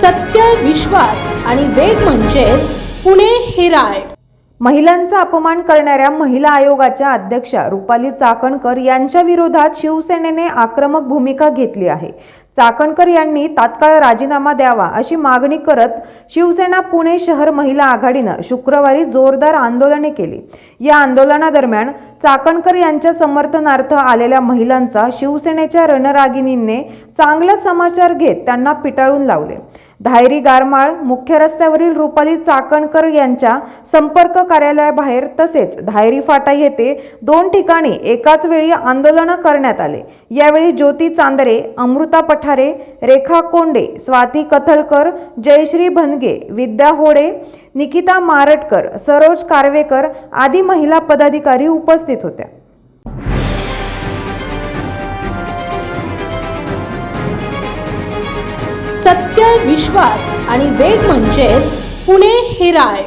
सत्य विश्वास आणि वेग म्हणजेच पुणे हिराय महिलांचा अपमान करणाऱ्या महिला आयोगाच्या अध्यक्षा रुपाली चाकणकर यांच्या विरोधात शिवसेनेने आक्रमक भूमिका घेतली आहे. चाकणकर यांनी तात्काळ राजीनामा द्यावा अशी मागणी करत शिवसेना पुणे शहर महिला आघाडीनं शुक्रवारी जोरदार आंदोलने केली. या आंदोलनादरम्यान चाकणकर यांच्या समर्थनार्थ आलेल्या महिलांचा शिवसेनेच्या रणरागिणींनी चांगला समाचार घेत त्यांना पिटाळून लावले. धायरी गारमाळ मुख्य रस्त्यावरील रुपाली चाकणकर यांच्या संपर्क कार्यालयाबाहेर तसेच धायरी फाटा येथे दोन ठिकाणी एकाच वेळी आंदोलनं करण्यात आले. यावेळी ज्योती चांदरे अमृता पठारे रेखा कोंडे स्वाती कथलकर जयश्री भनगे विद्या होडे निकिता मारटकर सरोज कारवेकर आदी महिला पदाधिकारी उपस्थित होत्या. सत्य विश्वास आणि वेग म्हणजेच पुणे हिराळ